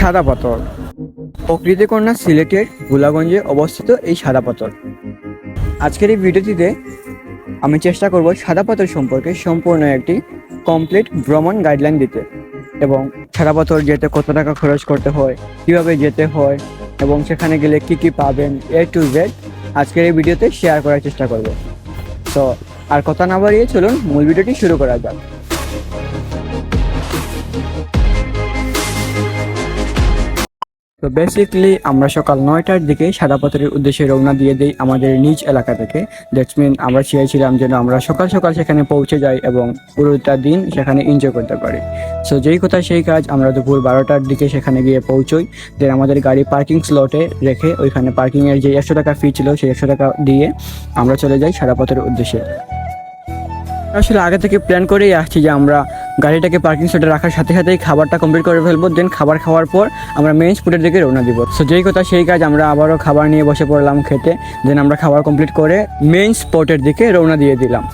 সাদা পাথর। প্রকৃতি কন্যা সিলেটের গোলাগঞ্জে অবস্থিত এই সাদা পাথর। আজকের এই ভিডিওটিতে আমি চেষ্টা করব সাদা পাথর সম্পর্কে সম্পূর্ণ একটি কমপ্লিট ভ্রমণ গাইডলাইন দিতে এবং সাদা পাথর যেতে কত টাকা খরচ করতে হয়, কীভাবে যেতে হয় এবং সেখানে গেলে কি কি পাবেন এ টু জেড আজকের এই ভিডিওতে শেয়ার করার চেষ্টা করব। তো আর কথা না বাড়িয়ে চলুন মূল ভিডিওটি শুরু করা যাক। তো বেসিকলি আমরা সকাল নয়টার দিকে সাদা পাথরের উদ্দেশ্যে রওনা দিয়ে দিই আমাদের নিজ এলাকা থেকে। দ্যাটস মিন আমরা চেয়েছিলাম যেন আমরা সকাল সকাল সেখানে পৌঁছে যাই এবং পুরোটা দিন সেখানে এনজয় করতে পারি। সো যেই কথা সেই কাজ আমরা দুপুর বারোটার দিকে সেখানে গিয়ে পৌঁছই। দেন আমাদের গাড়ি পার্কিং স্লটে রেখে ওইখানে পার্কিংয়ের যে একশো টাকা ফি ছিল সেই একশো টাকা দিয়ে আমরা চলে যাই সাদা পাথরের উদ্দেশ্যে। আসলে আগে থেকে প্ল্যান করেই আসছি যে আমরা গাড়িটাকে পার্কিং স্লটে রাখার সাথে সাথেই খাবারটা কমপ্লিট করে ফেলব দেন খাবার খাওয়ার পর আমরা মেইন স্পটের দিকে রওনা দিব। সো যেই কথা সেই কাজ আমরা আবারও খাবার নিয়ে বসে পড়লাম খেতে দেন আমরা খাবার কমপ্লিট করে মেইন স্পটের দিকে রওনা দিয়ে দিলাম।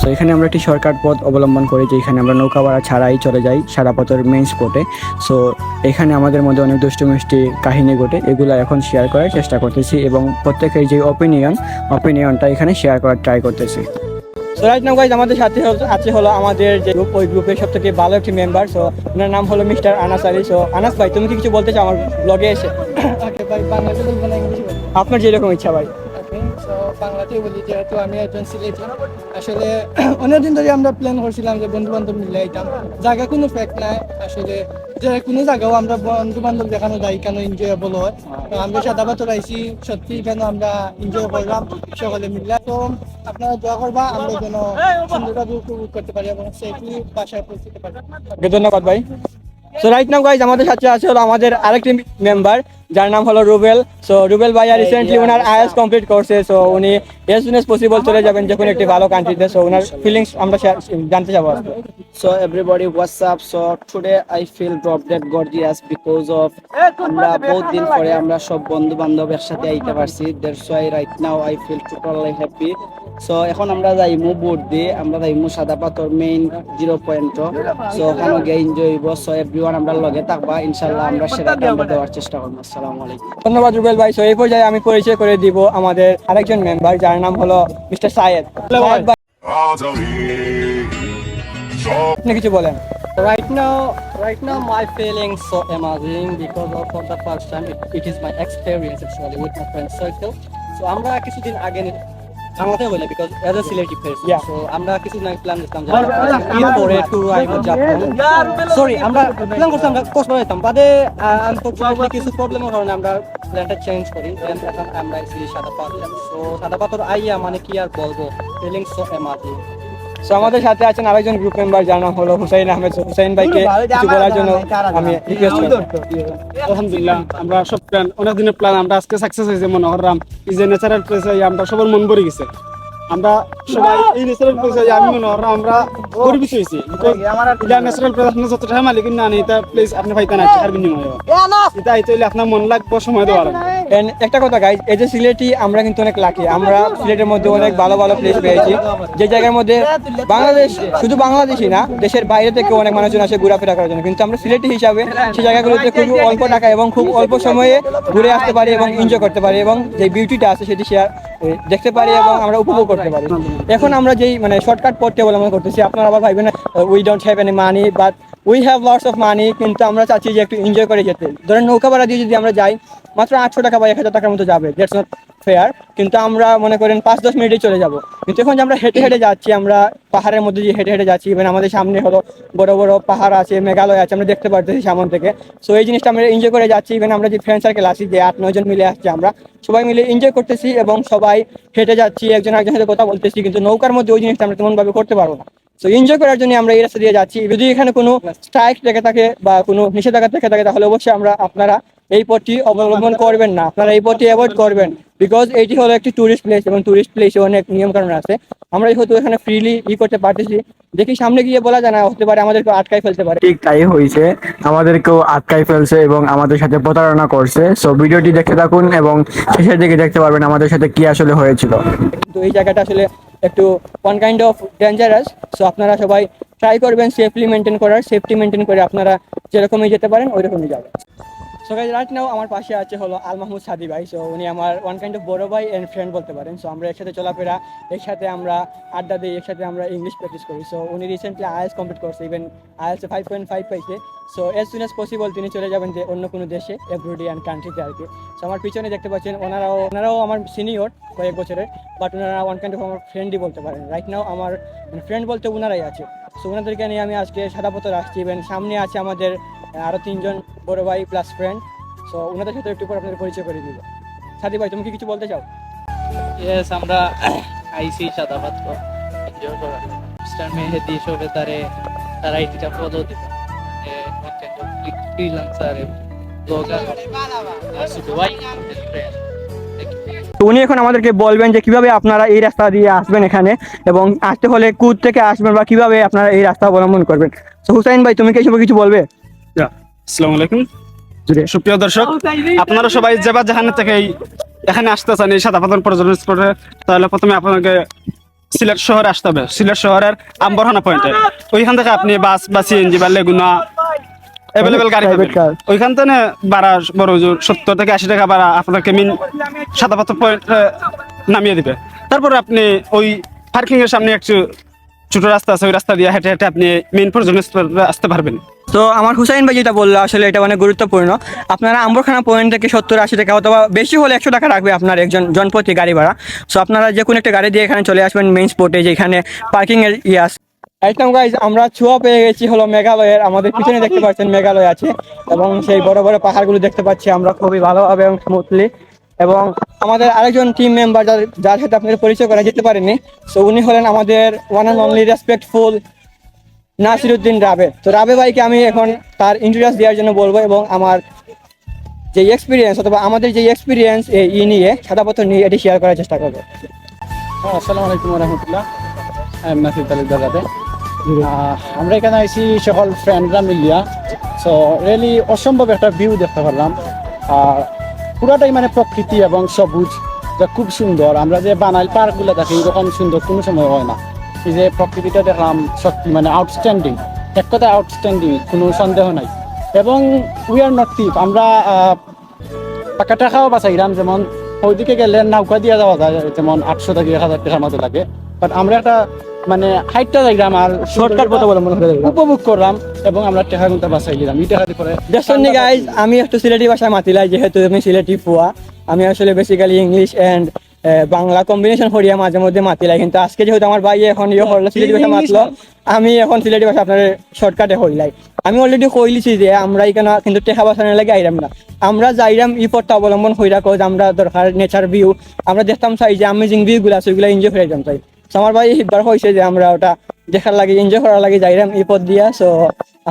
সো এখানে আমরা একটি শর্টকাট পথ অবলম্বন করি যে এখানে আমরা নৌকা ভাড়া ছাড়াই চলে যাই সারাপথর মেইন স্পটে সো এখানে আমাদের মধ্যে অনেক দুষ্টু মিষ্টি কাহিনী ঘটে, এগুলো এখন শেয়ার করার চেষ্টা করতেছি এবং প্রত্যেকের যে অপিনিয়ন অপিনিয়নটা এখানে শেয়ার করার ট্রাই করতেছি। সো রাইট নাও গাইজ আমাদের সাথে আছে হলো আমাদের যে গ্রুপ ওই গ্রুপের সব থেকে ভালো একটি মেম্বার সো ওনার নাম হলো মিস্টার আনাস আলী। সো আনাস ভাই তুমি কি কিছু বলতে চাও আমার ব্লগে এসে? আপনার যেরকম ইচ্ছা ভাই। বাংলাতে বলি, যেহেতু আমি একজন সিলেটি। আসলে, অনেকদিন ধরে আমরা প্ল্যান করছিলাম যে বন্ধু বান্ধব মিলে আইতাম জায়গা কোনো ফ্যাক্ট নাই। আসলে, যে কোনো জায়গাও আমরা বন্ধু বান্ধব দেখানো যায়, কেন এনজয়েবল হয় আমরা সাদা পাথর আইছি, সত্যি কেন আমরা এনজয় করলাম, সকলে মিলে। তো আপনারা দোয়া করবা, আমরা যেন সুন্দরভাবে উপভোগ করতে পারি এবং সেফলি বাসায় পৌঁছতে পারি। ধন্যবাদ ভাই। সো রাইট নাও গাইজ আমাদের সাথে আছে হলো আমাদের আরেকটি মেম্বার যার নাম হলো রুবেল। সো রুবেল ভাইয়া রিসেন্টলি ওনার আইএস কমপ্লিট করছে সো উনি এস সুন এস পসিবল চলে যাবেন যে কোনো একটি ভালো কান্ট্রিতে সো ওনার ফিলিংস আমরা জানতে চাবো আজকে। So everybody, what's up? So today I feel drop dead gorgeous because of আমরা বহুত দিন পরে আমরা সব বন্ধু বান্ধব একসাথে আইতে পারছি। That's why right now I feel totally happy so এখন আমরা যাইমু বোট দিয়ে আমরা যাইমু সাদা পাথর মেইন জিরো পয়েন্ট সো ওখানে গিয়ে এনজয় হইব। সো এভরিওয়ান আমরা লগে থাকবা ইনশাল্লাহ আমরা সেটা আমরা দেওয়ার চেষ্টা করব। আসসালামু আলাইকুম। ধন্যবাদ রুবেল ভাই। সো এই পর্যায়ে আমি পরিচয় করে দিব আমাদের আরেকজন মেম্বার যার নাম হলো মিস্টার সায়েদ। আপনি কিছু বলেন। Right now, right now my feelings so amazing because of for the first time it, it is my experience actually with my friend circle. So আমরা কিছুদিন আগে বাংলাতে বলে because as a Sylheti face so আমরা কিছুদিন আগে plan করতাম যে ঈদ পরে ট্যুর আইব জাপান সরি আমরা প্ল্যান করতাম আমরা কক্সবাজার যেতাম বাদে আনফরচুনেটলি কিছু প্রবলেমের কারণে আমরা প্ল্যানটা চেঞ্জ করি Then এখন আমরা সাদা পাথর। সো সাদা পাথর আইয়া মানে কি আর বলব? সো সো আমাদের সাথে আছেন আরেকজন গ্রুপ মেম্বার যার নাম হলো হুসাইন আহমেদ। হুসাইন ভাইকে কিছু বলার জন্য আমি রিকোয়েস্ট আলহামদুলিল্লাহ, আমরা সব প্ল্যান অনেক দিনের প্ল্যান আমরা আজকে সাকসেস হয়েছে মনে করলাম এই যে ন্যাচারাল প্লেসে আমরা সবার মন ভরে গেছে। আমরা সবাই এই ন্যাচারাল প্লেসে আমি মনে আমরা গর্বিত হয়েছি। এটা ন্যাচারাল প্লেস আপনি যত টাকা মালিক না এটা প্লেস আপনি না টাকার বিনিময়ে এটা হইলে আপনার মন লাগবে সময় দেওয়ার। একটা কথা গাইজ এই যে সিলেটি আমরা কিন্তু অনেক লাকি আমরা সিলেটের মধ্যে অনেক ভালো ভালো প্লেস পেয়েছি। যে জায়গার মধ্যে বাংলাদেশ শুধু বাংলাদেশই না দেশের বাইরে থেকে অনেক মানুষজন আসে ঘোরাফেরা করার জন্য। কিন্তু আমরা সিলেটি হিসাবে সেই জায়গাগুলোতে খুব অল্প টাকা এবং খুব অল্প সময়ে ঘুরে আসতে পারি এবং এনজয় করতে পারি এবং যে বিউটিটা আছে সেটি শেয়ার দেখতে পারি এবং আমরা উপভোগ করতে পারি। এখন আমরা যেই মানে শর্টকাট পথটি অবলম্বন করতেছি, আপনারা আবার ভাইবেন we don't have any money but we have lots of money কিন্তু আমরা চাচ্ছি যে একটু এনজয় করে যেতে। ধরেন নৌকা ভাড়া দিয়ে যদি আমরা যাই, মাত্র আটশো টাকা বা এক হাজার টাকার মতো যাবে। দ্যাটস নট ফেয়ার কিন্তু আমরা মনে করেন পাঁচ, দশ মিনিটে চলে যাব। কিন্তু এখন যে আমরা হেঁটে হেঁটে যাচ্ছি, আমরা পাহাড়ের মধ্যে দিয়ে হেঁটে হেঁটে যাচ্ছি ইভেন আমাদের সামনে হলো বড় বড় পাহাড় আছে, মেঘালয় আছে, আমরা দেখতে পারতেছি সামন থেকে। সো এই জিনিসটা আমরা এনজয় করে যাচ্ছি ইভেন আমরা যে ফ্রেন্ড সার্কেল আছি, যে আট, নয় জন মিলে আসছি আমরা, সবাই মিলে এনজয় করতেছি এবং সবাই হেঁটে যাচ্ছি, একজন একজনের সাথে কথা বলতেছি, কিন্তু নৌকার মধ্যে ওই জিনিসটা আমরা তেমনভাবে করতে পারব না। সো এনজয় করার জন্য আমরা এই রাস্তা দিয়ে যাচ্ছি। যদি এখানে কোনো স্ট্রাইক থেকে থাকে বা কোনো নিষেধাজ্ঞা থেকে থাকে, তাহলে অবশ্যই আমরা আপনারা এই পথটি অবলম্বন করবেন না। আপনারা এই পথটি অ্যাভয়েড করবেন বিকজ এটি হলো একটি টুরিস্ট প্লেস এবং টুরিস্ট প্লেসে অনেক নিয়ম কানুন আছে। আমরা যেহেতু এখানে ফ্রিলি ই করতে পারতেছি দেখি সামনে গিয়ে বলা যায় না হতে পারে আমাদেরকে আটকাই ফেলতে পারে। ঠিক তাই হয়েছে। আমাদেরকেও আটকাই ফেলছে এবং আমাদের সাথে প্রতারণা করছে। সো ভিডিওটি দেখতে থাকুন এবং শেষের দিকে দেখতে পারবেন আমাদের সাথে কি আসলে হয়েছিল। তো এই জায়গাটা আসলে একটু one kind of dangerous so আপনারা সবাই ট্রাই করবেন সেফলি মেনটেন করার। সেফটি মেনটেন করে আপনারা যেরকমই যেতে পারেন ওই রকমই যাবেন। সো গাইজ রাইট নাও আমার পাশে আছে হলো আল মাহমুদ সাদি ভাই। সো উনি আমার ওয়ান কাইন্ড অফ বড় ভাই এন্ড ফ্রেন্ড বলতে পারেন। সো আমরা একসাথে চলাফেরা, একসাথে আমরা আড্ডা দিই, একসাথে আমরা ইংলিশ প্র্যাকটিস করি। সো উনি রিসেন্টলি আইএলস কমপ্লিট করছে ইভেন আইএলসে ফাইভ পয়েন্ট ফাইভ পাইছে। So as soon as possible তিনি চলে যাবেন যে অন্য কোনো দেশে এভরিডিয়ান কান্ট্রিতে আর কি। সো আমার পিছনে দেখতে পাচ্ছেন, ওনারাও ওনারাও আমার সিনিয়র কয়েক বছরের বাট ওনারা ওয়ান কাইন্ড অফ আমার ফ্রেন্ডই বলতে পারেন। রাইট নাও আমার ফ্রেন্ড বলতে ওনারাই আছে। সো ওনাদেরকে নিয়ে আমি আজকে সাদা পথর আসছি ইভেন সামনে আছে আমাদের আরও তিনজন বড় ভাই প্লাস ফ্রেন্ড সো ওনাদের সাথে একটু পর আপনাদের পরিচয় করে দিব। সাদি ভাই তুমি কি কিছু বলতে চাও? ইয়েস আমরা আইসি সাদাবাদ এনজয় করা। মিস্টার মেহেদি সবে তারে তারা এটা ফলো দিবে ব্লগার ভাই তো উনি এখন আমাদেরকে বলবেন যে কীভাবে আপনারা এই রাস্তা দিয়ে আসবেন এখানে এবং আসতে হলে কুদ থেকে আসবেন বা কীভাবে আপনারা এই রাস্তা অবলম্বন করবেন। তো হুসাইন ভাই তুমি কি কিছু বলবে? আসসালামু আলাইকুম। সুপ্রিয় দর্শক আপনারা সবাই যেবার যেখানে থেকে এখানে আসতে চান এই সাদাপাতন পর্যটন স্পটে। তাহলে প্রথমে আপনাকে সিলেট শহরে আসতে হবে। সিলেট শহরের আম্বরহানা পয়েন্টে ওইখান থেকে আপনি বাস বা সিএনজি বা লেগুনা অ্যাভেলেবেল গাড়ি পাবেন। ওইখান থেকে ভাড়া বড় সত্তর থেকে আশি টাকা ভাড়া আপনাকে মিন সাদাপাতন পয়েন্ট নামিয়ে দিবে। তারপর আপনি ওই পার্কিং এর সামনে একটু ছোট রাস্তা আছে ওই রাস্তা দিয়ে হেঁটে হেঁটে আপনি মেন পর্যটন স্পটে আসতে পারবেন। তো আমার হুসাইন ভাই যেটা বলল, আসলে এটা অনেক গুরুত্বপূর্ণ। আপনারা আম্বরখানা পয়েন্ট থেকে সত্তর, আশি টাকা অথবা বেশি হলে একশো টাকা রাখবে আপনার একজন জনপ্রতি গাড়ি ভাড়া। সো আপনারা যে কোনো একটা গাড়ি দিয়ে এখানে চলে আসবেন মেইন স্পটে যেখানে পার্কিং এর ইয়ে আছে। একদম গাইজ আমরা ছোঁয়া পেয়ে গেছি হলো মেঘালয়ের, আমাদের পিছনে দেখতে পাচ্ছেন মেঘালয় আছে এবং সেই বড় বড় পাহাড়গুলো দেখতে পাচ্ছি আমরা খুবই ভালোভাবে এবং স্মুথলি এবং আমাদের আরেকজন টিম মেম্বার যার যার সাথে আপনাদের পরিচয় করা যেতে পারেনি সো উনি হলেন আমাদের one and only respectful Nasiruddin Rabe. তো রাবে ভাইকে আমি এখন তার ইন্টারভিউ দেওয়ার জন্য বলব এবং আমার যে এক্সপিরিয়েন্স অথবা আমাদের যে এক্সপিরিয়েন্স ই নিয়ে সাদাপত্র নিয়ে এটি শেয়ার করার চেষ্টা করব। আসসালামু আলাইকুম রহমতুল্লাহ আমি নাসির তালুকদার রাতে আমরা এখানে আইছি সকল ফ্রেন্ডরা মিলিয়া। সো রিয়েলি অসম্ভব একটা ভিউ দেখতে পারলাম। আর পুরাটাই মানে প্রকৃতি এবং সবুজ, যা খুব সুন্দর। আমরা যে বানাইল পার্কগুলো দেখি, এরকম সুন্দর কোনো সময় হয় না। এই যে প্রকৃতিটা দেখলাম সত্যি মানে আউটস্ট্যান্ডিং এক কথায় আউটস্ট্যান্ডিং কোনো সন্দেহ নাই। এবং উই আর নট টিপ আমরা টাকা টাকাও বাঁচাইলাম যেমন ওইদিকে গেলে নৌকা দিয়ে যাওয়া যায় যেমন আটশো থেকে এক হাজার টাকার মতো লাগে। বাট আমরা একটা মানে হাইটটা যাইলাম আর শর্টকাট পথ অবলম্বন করে দেবো উপভোগ করলাম এবং আমরা টাকা গুনতে বাঁচাই দিলাম এই টাকা করে দেখছেন গাইজ আমি একটু সিলেটি ভাষায় মাতিলাই যেহেতু আমি সিলেটি ফুয়া। আমি আসলে basically English and Bangla combination করিয়া মাঝে মধ্যে মাতিলাই কিন্তু আজকে যেহেতু আমার ভাই এখন ইয়ে হলো সিলেটি ভাষা মাতলো আমি এখন সিলেটি ভাষা আপনার শর্টকাটে হইলাই। আমি অলরেডি কইলিছি যে আমরা এখানে কিন্তু টেকা বাঁচানোর লাগে আইরাম না। আমরা যাইরাম ই পথটা অবলম্বন হইরা কোজ আমরা দরকার নেচার ভিউ আমরা দেখতাম চাই যে আমেজিং ভিউ গুলো আছে ওইগুলো এনজয় করে যাম চাই। আমার ভাই একবার হয়েছে যে আমরা ওটা দেখার লাগে এনজয় করার লাগে যাইরাম এই পথ দিয়া। সো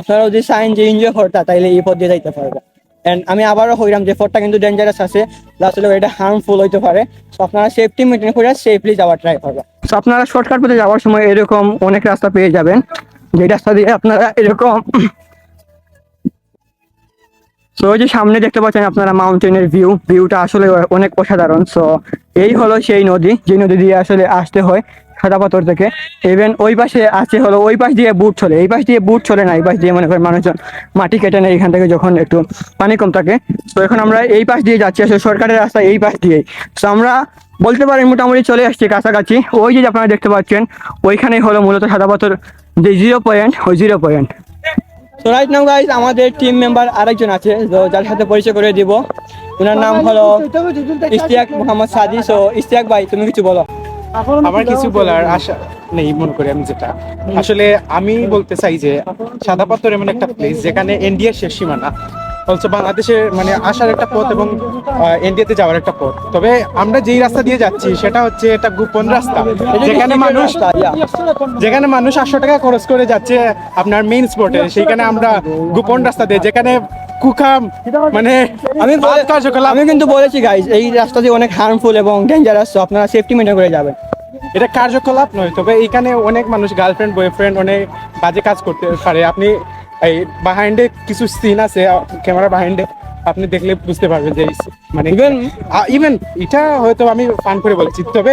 আপনারা যদি চাইন যে এনজয় করতা তাইলে এই পথ দিয়ে যাইতে পারবে। এন্ড আমি আবারও হইলাম যে পথটা কিন্তু ডেঞ্জারাস আছে। প্লাস এটা হার্মফুল হইতে পারে। সো আপনারা সেফটি মেনটেন করে সেফলি যাওয়ার ট্রাই করবেন। সো আপনারা শর্টকাট পথে যাওয়ার সময় এরকম অনেক রাস্তা পেয়ে যাবেন। যে রাস্তা দিয়ে আপনারা এরকম সো ওই যে সামনে দেখতে পাচ্ছেন আপনারা মাউন্টেনের ভিউ ভিউটা আসলে অনেক অসাধারণ। সো এই হলো সেই নদী, যে নদী দিয়ে আসলে আসতে হয়। সাদা পাথর থেকে। ইভেন ওই পাশে আছে হলো, ওই পাশ দিয়ে বুট চলে। এই পাশ দিয়ে বুট চলে না, এই পাশ দিয়ে মনে করেন মানুষজন মাটি কেটে নেয়, এখান থেকে যখন একটু পানি কম থাকে। তো এখন আমরা এই পাশ দিয়ে যাচ্ছি, আসলে সরকারের রাস্তা এই পাশ দিয়েই। তো আমরা বলতে পারেন মোটামুটি চলে আসছি কাছাকাছি। ওই যে আপনারা দেখতে পাচ্ছেন ওইখানেই হলো মূলত সাদা পাথর যে জিরো পয়েন্ট ওই জিরো পয়েন্ট তো রাইট নাও গাইজ আমাদের টিম মেম্বার আরেকজন আছে, তো যার সাথে পরিচয় করে দিব। ওনার নাম হলো ইশতিয়াক মোহাম্মদ সাদি। সো ইশতিয়াক ভাই, তুমি কিছু বলো। আমার কিছু বলার আশা নেই মনে করি আমি যেটা। আসলে আমি বলতে চাই যে সাদা পাথর এমন একটা প্লেস যেখানে ইন্ডিয়ার শেষ সীমানা। মানে আসার একটা পথ এবং ইন্ডিয়াতে যাওয়ার একটা পথ। তবে আমরা যেই রাস্তা দিয়ে যাচ্ছি সেটা হচ্ছে একটা গোপন রাস্তা। যেখানে মানুষ যেখানে মানুষ আটশো টাকা খরচ করে যাচ্ছে আপনার মেইন স্পটে সেইখানে আমরা গোপন রাস্তা দিয়ে যেখানে কুখাম মানে আমি আমি কিন্তু বলেছি গাইজ এই রাস্তা দিয়ে অনেক হার্মফুল এবং ডেঞ্জারাস আপনারা সেফটি মেনটেন করে যাবেন। এটা কার্যকলাপ নয় তবে এখানে অনেক মানুষ গার্লফ্রেন্ড বয়ফ্রেন্ড অনেক বাজে কাজ করতে পারে। আপনি এই বাহাইন্ডে কিছু সিন আছে ক্যামেরা বাহাইন্ডে আপনি দেখলে বুঝতে পারবেন যে মানে ইভেন ইভেন এটা হয়তো আমি ফান করে বলছি তবে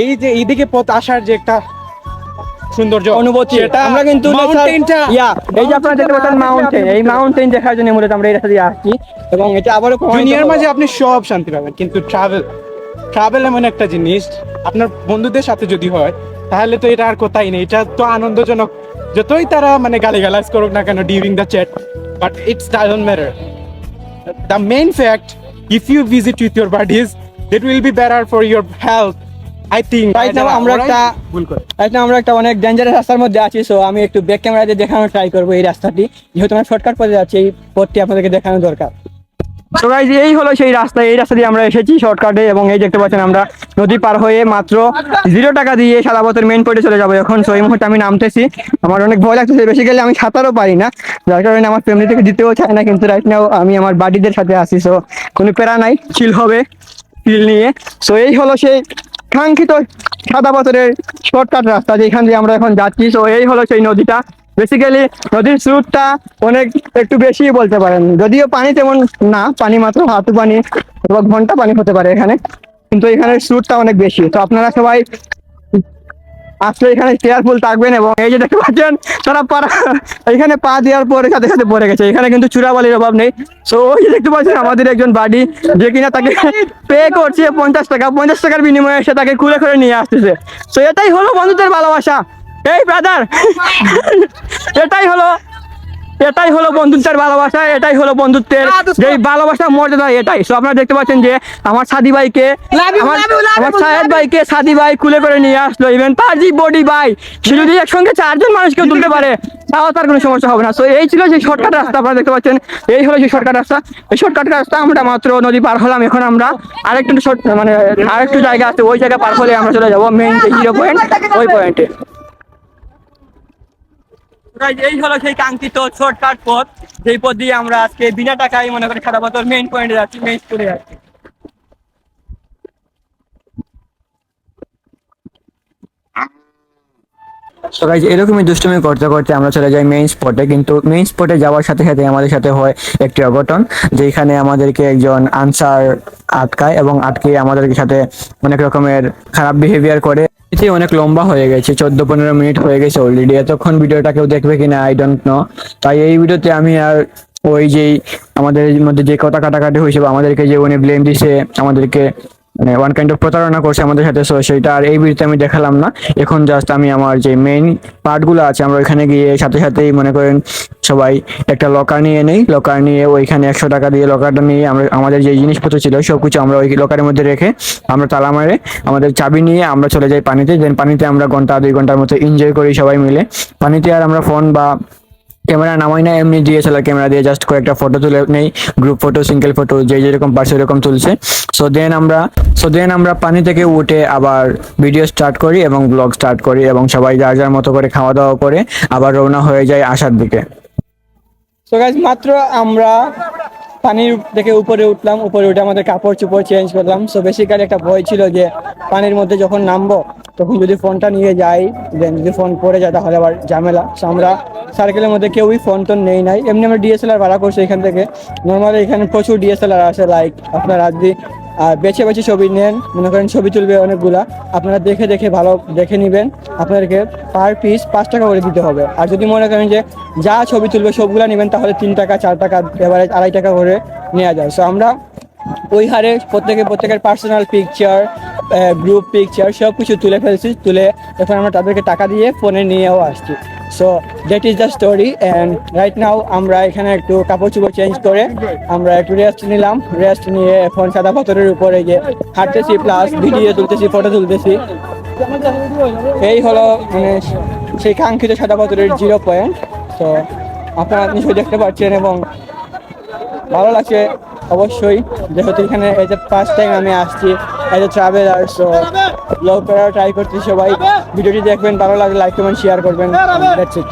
এই যে এইদিকে পথ আসার যে একটা সৌন্দর্য। অনুভূতি। আমরা কিন্তু ইয়া এই যে আপনারা দেখতে পাচ্ছেন মাউন্টেন এই মাউন্টেন দেখার জন্য মূলত আমরা এই রাস্তা দিয়ে আসছি। এবং এটা আবারও দুনিয়ার মাঝে আপনি সব শান্তি পাবেন কিন্তু ট্রাভেল ট্রাভেল এমন একটা জিনিস আপনার বন্ধুদের সাথে যদি হয় তাহলে তো এটা আর কোথায় নেই এটা তো আনন্দজনক। যতই তারা মানে গালিগালাজ করুক না কেন during the chat but it's doesn't matter the main fact if you visit with your buddies it will be better for your health I think Right now আমরা একটা- ভুল করে। এখন আমরা একটা অনেক ডেঞ্জারাস রাস্তার মধ্যে আছি সো আমি একটু ব্যাক ক্যামেরা দিয়ে দেখানোর ট্রাই করব এই রাস্তাটি। যেহেতু আমরা শর্টকাট পথে যাচ্ছি এই পথটি আপনাদেরকে দেখানো দরকার। তো গাইজ এই হলো সেই রাস্তা এই রাস্তা দিয়ে আমরা এসেছি শর্টকাটে এবং এই দেখতে পাচ্ছেন আমরা নদী পার হয়ে মাত্র জিরো টাকা দিয়ে সাদাপথের মেইন পয়েন্টে চলে যাব এখন। সো এই মুহূর্তে আমি নামতেছি। আমার অনেক ভয় লাগতেছে বেসিক্যালি আমি সাঁতারও পারি না। যার কারণে আমার ফ্যামিলি থেকে দিতেও চায় না কিন্তু রাইট নাও আমি আমার বাড়িদের সাথে আছি সো কোনো প্যারা নাই চিল হবে ফিল নিয়ে। সো এই হলো সেই কাঙ্ক্ষিত সাদা পাথরের শর্টকাট রাস্তা যেখান দিয়ে আমরা এখন যাচ্ছি। তো এই হলো সেই নদীটা। বেসিক্যালি নদীর স্রোতটা অনেক একটু বেশি বলতে পারেন। যদিও পানি তেমন না, পানি মাত্র হাতু পানি ঘণ্টা পানি হতে পারে এখানে। কিন্তু এখানে স্রোতটা অনেক বেশি। তো আপনারা সবাই আসলে এখানে কেয়ারফুল থাকবেন এবং এই যে দেখতে পাচ্ছেন, তারা পাড়া, এখানে পা দেওয়ার পরে সাথে সাথে পড়ে গেছে। এখানে কিন্তু চূড়াবালির অভাব নেই। সো ওই যে দেখতে পাচ্ছেন আমাদের একজন বাড়ি যে কিনা তাকে পে করছে পঞ্চাশ টাকা। পঞ্চাশ টাকার বিনিময়ে সে তাকে খুলে খুলে নিয়ে আসতেছে। তো এটাই হলো বন্ধুদের ভালোবাসা। এই ব্রাদার এটাই হলো এটাই হলো বন্ধুত্বের ভালোবাসা এটাই হলো বন্ধুত্বের যে ভালোবাসা মর্যাদা এটাই। সো আপনারা দেখতে পাচ্ছেন যে আমার সাদি ভাইকে আমার সাহেব ভাইকে সাদি ভাই খুলে করে নিয়ে আসলো। ইভেন পাজি বডি ভাই সে যদি একসঙ্গে চারজন মানুষকে তুলতে পারে তাও তার কোনো সমস্যা হবে না। সো এই ছিল সেই শর্টকাট রাস্তা আপনারা দেখতে পাচ্ছেন। এই হলো সেই শর্টকাট রাস্তা। এই শর্টকাট রাস্তা আমরা মাত্র নদী পার হলাম। এখন আমরা আরেকটু short- মানে আরেকটু জায়গা আছে ওই জায়গা পার হলে আমরা চলে যাব মেইন যে জিরো পয়েন্ট ওই পয়েন্টে এই হলো সেই কাঙ্ক্ষিত শর্টকাট পথ। যেই পথ দিয়ে আমরা আজকে বিনা টাকায় মনে করি খাতা পাথর মেইন পয়েন্টে যাচ্ছি মেইন স্কুলে যাচ্ছি। তো এরকমই দুষ্টুমি করতে করতে আমরা চলে যাই মেইন স্পটে কিন্তু মেইন স্পটে যাওয়ার সাথে সাথে আমাদের সাথে হয় একটি অঘটন যেখানে আমাদেরকে একজন আনসার আটকায় এবং আটকে আমাদের সাথে অনেক রকমের খারাপ বিহেভিয়ার করে। এতে অনেক লম্বা হয়ে গেছে, চোদ্দ পনেরো মিনিট হয়ে গেছে অলরেডি এতক্ষণ ভিডিওটা কেউ দেখবে কিনা আই ডোন্ট নো তাই এই ভিডিওতে আমি আর ওই যেই আমাদের মধ্যে যে কথা কাটাকাটি হয়েছে বা আমাদেরকে যে উনি ব্লেম দিছে, আমাদেরকে মানে ওয়ান কাইন্ড অফ প্রতারণা করছে আমাদের সাথে সো সেটা আর এই ভিডিওতে আমি দেখালাম না। এখন জাস্ট আমি আমার যে মেইন পার্টগুলো আছে, আমরা ওইখানে গিয়ে সাথে সাথেই মনে করেন সবাই একটা লকার নিয়ে নেই। লকার নিয়ে ওইখানে একশো টাকা দিয়ে লকারটা নিয়ে আমরা, আমাদের যে জিনিসপত্র ছিল সব কিছু আমরা ওই লকারের মধ্যে রেখে আমরা তালা মারে, আমাদের চাবি নিয়ে আমরা চলে যাই পানিতে। দেন পানিতে আমরা ঘণ্টা, দুই ঘণ্টার মতো এনজয় করি সবাই মিলে। পানিতে আর আমরা ফোন বা ক্যামেরা নামাই না এমনি ডিএসএলআর ক্যামেরা দিয়ে জাস্ট কয়েকটা ফটো তুলে নেই গ্রুপ ফটো সিঙ্গেল ফটো যে যেরকম পারছে এরকম তুলছে। সো দেন আমরা সো দেন আমরা পানি থেকে উঠে আবার ভিডিও স্টার্ট করি এবং ব্লগ স্টার্ট করি এবং সবাই যার যার মতো করে খাওয়া দাওয়া করে আবার রওনা হয়ে যায় আসার দিকে। সো গাইজ মাত্র আমরা পানির থেকে উপরে উঠলাম, উপরে উঠে আমাদের কাপড় চোপড় চেঞ্জ করলাম। সো বেসিক্যালি একটা ভয় ছিল যে পানির মধ্যে যখন নামবো, তখন যদি ফোনটা নিয়ে যাই দেন যদি ফোন পড়ে যায় তাহলে আবার ঝামেলা। সো আমরা সার্কেলের মধ্যে কেউই ফোন টোন নেই নাই। এমনি আমরা ডিএসএলআর ভাড়া করছি এখান থেকে। নর্মালি এখানে প্রচুর ডিএসএলআর আসে লাইক আপনারা যদি আর বেছে বেছে ছবি নেন, মনে করেন ছবি তুলবে অনেকগুলা, আপনারা দেখে দেখে ভালো দেখে নেবেন, আপনাদেরকে পার পিস পাঁচ টাকা করে দিতে হবে। আর যদি মনে করেন যে যা ছবি তুলবে সবগুলা নেবেন, তাহলে তিন টাকা, চার টাকা এভারেজ আড়াই টাকা করে নেওয়া যায়। সো আমরা ওই হারে প্রত্যেকে, প্রত্যেকের পার্সোনাল পিকচার গ্রুপ পিকচার সব কিছু তুলে ফেলছি, তুলে এখন আমরা তাদেরকে টাকা দিয়ে ফোনে নিয়েও আসছি। So that is the story and right now আমরা এখানে একটু কাপড় চোপড় চেঞ্জ করে আমরা একটু রেস্ট নিলাম। রেস্ট নিয়ে এখন সাদা পাথরের উপরে গিয়ে হাঁটতেছি প্লাস ভিডিও তুলতেছি ফটো তুলতেছি। এই হলো মানে সেই কাঙ্ক্ষিত সাদা পাথরের জিরো পয়েন্ট তো আপনারা নিশ্চয়ই দেখতে পাচ্ছেন এবং ভালো লাগছে। অবশ্যই, যেহেতু এখানে এজ এ ফার্স্ট টাইম আমি আসছি as a traveller so blog করার ট্রাই করছি সবাই। ভিডিওটি দেখবেন, ভালো লাগলে লাইক কমেন্ট শেয়ার করবেন দ্যাটস ইট